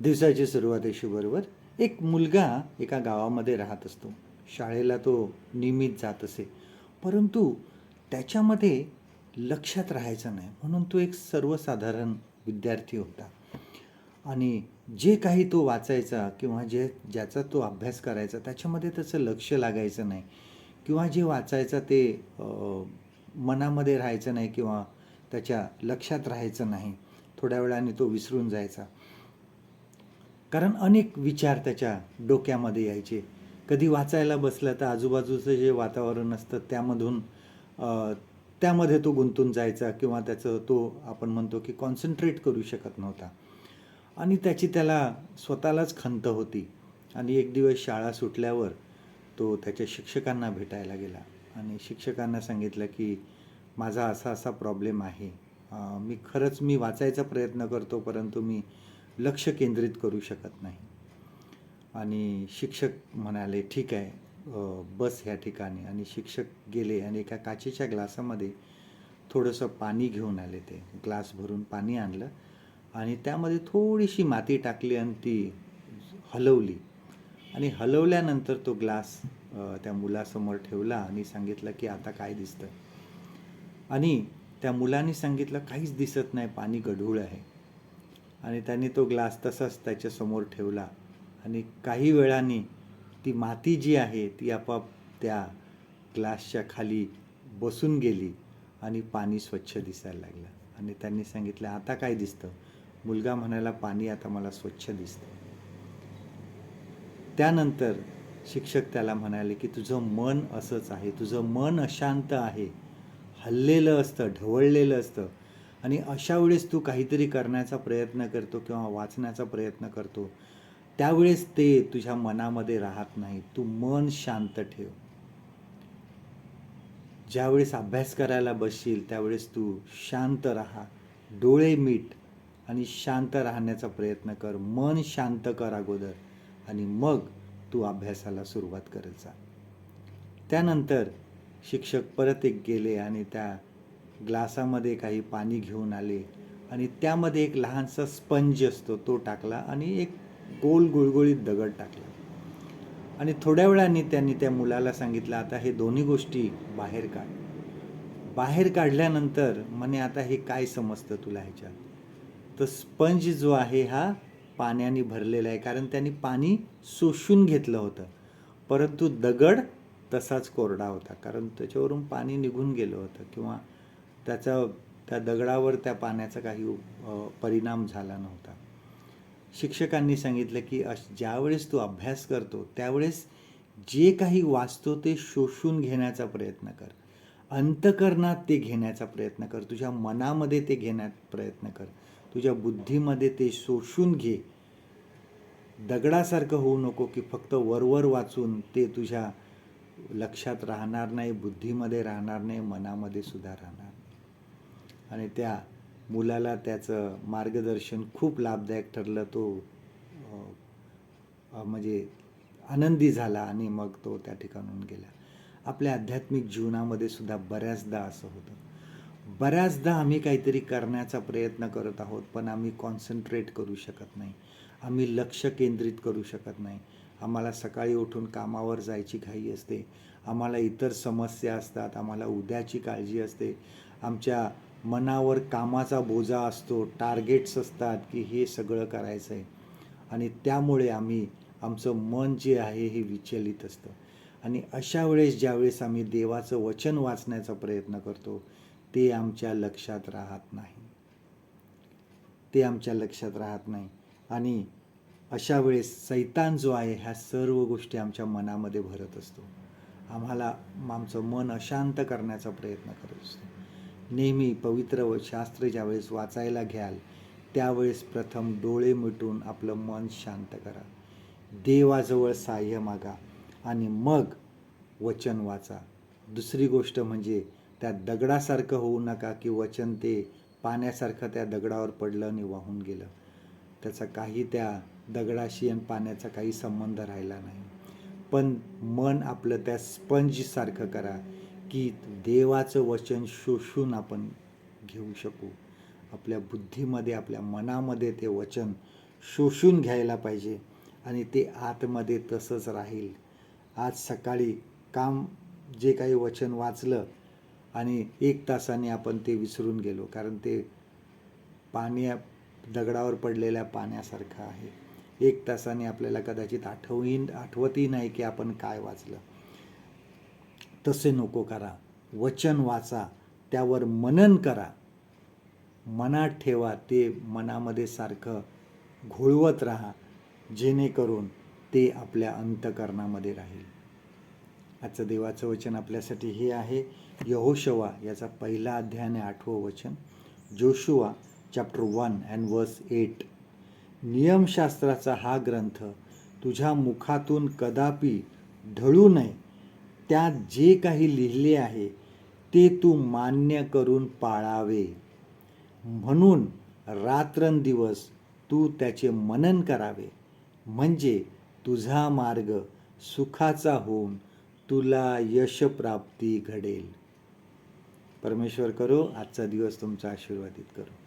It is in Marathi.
दिवसाची सुरुवातीशी बरोबर. एक मुलगा एका गावामध्ये राहत असतो. शाळेला तो नियमित जात असे. परंतु त्याच्यामध्ये लक्षात राहायचं नाही. म्हणून तो एक सर्वसाधारण विद्यार्थी होता. आणि जे काही तो वाचायचा किंवा जे ज्याचा तो अभ्यास करायचा त्याच्यामध्ये त्याचं लक्ष लागायचं नाही. किंवा जे वाचायचं ते मनामध्ये राहायचं नाही किंवा त्याच्या लक्षात राहायचं नाही. थोड्या वेळाने तो विसरून जायचा. कारण अनेक विचार त्याच्या डोक्यामध्ये यायचे. कधी वाचायला बसलं तर आजूबाजूचं जे वातावरण असतं त्यामधून त्यामध्ये तो गुंतून जायचा किंवा त्याचं तो आपण म्हणतो की कॉन्सन्ट्रेट करू शकत नव्हता. आणि त्याची त्याला स्वतःलाच खंत होती. आणि एक दिवस शाळा सुटल्यावर तो त्याच्या शिक्षकांना भेटायला गेला. आणि शिक्षकांना सांगितलं की माझा असा असा प्रॉब्लेम आहे. मी खरंच मी वाचायचा प्रयत्न करतो परंतु मी लक्ष केंद्रित करू शकत नाही. आणि शिक्षक म्हणाले ठीक आहे बस ह्या ठिकाणी. आणि शिक्षक गेले आणि एका काचेच्या ग्लासामध्ये थोडंसं पाणी घेऊन आले ते. ग्लास भरून पाणी आणलं आणि त्यामध्ये थोडीशी माती टाकली आणि ती हलवली. आणि हलवल्यानंतर तो ग्लास त्या मुलासमोर ठेवला आणि सांगितलं की आता काय दिसतं? आणि त्या मुलाने सांगितलं काहीच दिसत नाही पाणी गढूळ आहे. आणि त्याने तो ग्लास तसाच त्याच्यासमोर ठेवला. आणि काही वेळाने ती माती जी आहे ती आपाप त्या ग्लासच्या खाली बसून गेली आणि पाणी स्वच्छ दिसायला लागलं. आणि त्यांनी सांगितलं आता काय दिसतं? मुलगा म्हणाला पाणी आता मला स्वच्छ दिसतं. त्यानंतर शिक्षक त्याला म्हणाले की तुझं मन असंच आहे तुझं मन अशांत आहे. हललेलं असतं ढवळलेलं असतं. आणि अशा वेळेस तू काहीतरी करण्याचा प्रयत्न करतो किंवा वाचण्याचा प्रयत्न करतो त्यावेळेस ते तुझ्या मनामध्ये राहत नाही. तू मन शांत ठेव. ज्यावेळेस अभ्यास करायला बसशील त्यावेळेस तू शांत राहा. डोळे मीट आणि शांत राहण्याचा प्रयत्न कर. मन शांत कर अगोदर आणि मग तू अभ्यासाला सुरुवात करत जा. त्यानंतर शिक्षक परत एक गेले आणि त्या ग्लासामध्ये काही पाणी घेऊन आले आणि त्यामध्ये एक लहानसा स्पंज असतो तो टाकला आणि एक गोल गुळगुळीत दगड टाकला. आणि थोड्या वेळाने त्यांनी त्या मुलाला सांगितलं आता हे दोन्ही गोष्टी बाहेर काढ. बाहेर काढल्यानंतर म्हणे आता हे काय समजतं तुला ह्याच्यात? तर स्पंज जो आहे हा पाण्याने भरलेला आहे कारण त्यांनी पाणी शोषून घेतलं होतं. परंतु दगड तसाच कोरडा होता कारण त्याच्यावरून पाणी निघून गेलं होतं किंवा त्याचा त्या दगडावर त्या पाण्याचा काही परिणाम झाला नव्हता. शिक्षकांनी सांगितलं की अश ज्यावेळेस तू अभ्यास करतो त्यावेळेस जे काही वाचतो ते शोषून घेण्याचा प्रयत्न कर. अंतकरणात ते घेण्याचा प्रयत्न कर. तुझ्या मनामध्ये ते घेण्यात प्रयत्न कर. तुझ्या बुद्धीमध्ये ते शोषून घे. दगडासारखं होऊ नको की फक्त वरवर वाचून ते तुझ्या लक्षात राहणार नाही बुद्धीमध्ये राहणार नाही मनामध्ये सुद्धा राहणार आणि त्या मुलाला त्याचं मार्गदर्शन खूप लाभदायक ठरलं. तो म्हणजे आनंदी झाला आणि मग तो त्या ठिकाणून गेला. आपल्या आध्यात्मिक जीवनामध्ये सुद्धा बऱ्याचदा असं होतं. बऱ्याचदा आम्ही काहीतरी करण्याचा प्रयत्न करत आहोत पण आम्ही कॉन्सन्ट्रेट करू शकत नाही. आम्ही लक्ष केंद्रित करू शकत नाही. आम्हाला सकाळी उठून कामावर जायची घाई असते. आम्हाला इतर समस्या असतात. आम्हाला उद्याची काळजी असते. आमच्या मनावर कामाचा बोजा असतो टार्गेट्स असतात की हे सगळं करायचं आहे आणि त्यामुळे आम्ही आमचं मन जे आहे हे विचलित असतं. आणि अशा वेळेस ज्यावेळेस आम्ही देवाचं वचन वाचण्याचा प्रयत्न करतो ते आमच्या लक्षात राहत नाही. ते आमच्या लक्षात राहत नाही. आणि अशा वेळेस सैतान जो आहे ह्या सर्व गोष्टी आमच्या मनामध्ये भरत असतो. आम्हाला आमचं मन अशांत करण्याचा प्रयत्न करत असतो. नेहमी पवित्र व शास्त्र ज्यावेळेस वाचायला घ्याल त्यावेळेस प्रथम डोळे मिटून आपलं मन शांत करा. देवाजवळ साह्य मागा आणि मग वचन वाचा. दुसरी गोष्ट म्हणजे त्या दगडासारखं होऊ नका की वचन ते पाण्यासारखं त्या दगडावर पडलं आणि वाहून गेलं. त्याचा काही त्या दगडाशी आणि पाण्याचा काही संबंध राहिला नाही. पण मन आपलं त्या स्पंजसारखं करा. की देवाचं वचन शोषून आपण घेऊ शकू. आपल्या बुद्धीमध्ये आपल्या मनामध्ये ते वचन शोषून घ्यायला पाहिजे आणि ते आतमध्ये तसंच राहील. आज सकाळी काम जे काही वचन वाचलं आणि एक तासाने आपण ते विसरून गेलो कारण ते पाण्या दगडावर पडलेल्या पाण्यासारखं आहे. एक तासाने आपल्याला कदाचित आठवही आठवतही नाही की आपण काय वाचलं. तसे नको करा. वचन वाचा त्यावर मनन करा. मनात ठेवा ते मनामध्ये सारखं घोळवत राहा जेणेकरून ते आपल्या अंतकरणामध्ये राहील. आजचं देवाचं वचन आपल्यासाठी हे आहे यहोशवा याचा पहिला अध्याय आणि आठवं वचन. Joshua chapter one and verse eight नियमशास्त्राचा हा ग्रंथ तुझ्या मुखातून कदापि ढळू नये त्यात जे काही लिहिले आहे ते तू मान्य करून पाळावे. म्हणून रात्रंदिवस तू त्याचे मनन करावे. म्हणजे तुझा मार्ग सुखाचा होऊन तुला यशप्राप्ती घडेल. परमेश्वर करो आजचा दिवस तुमचा आशीर्वादित करो.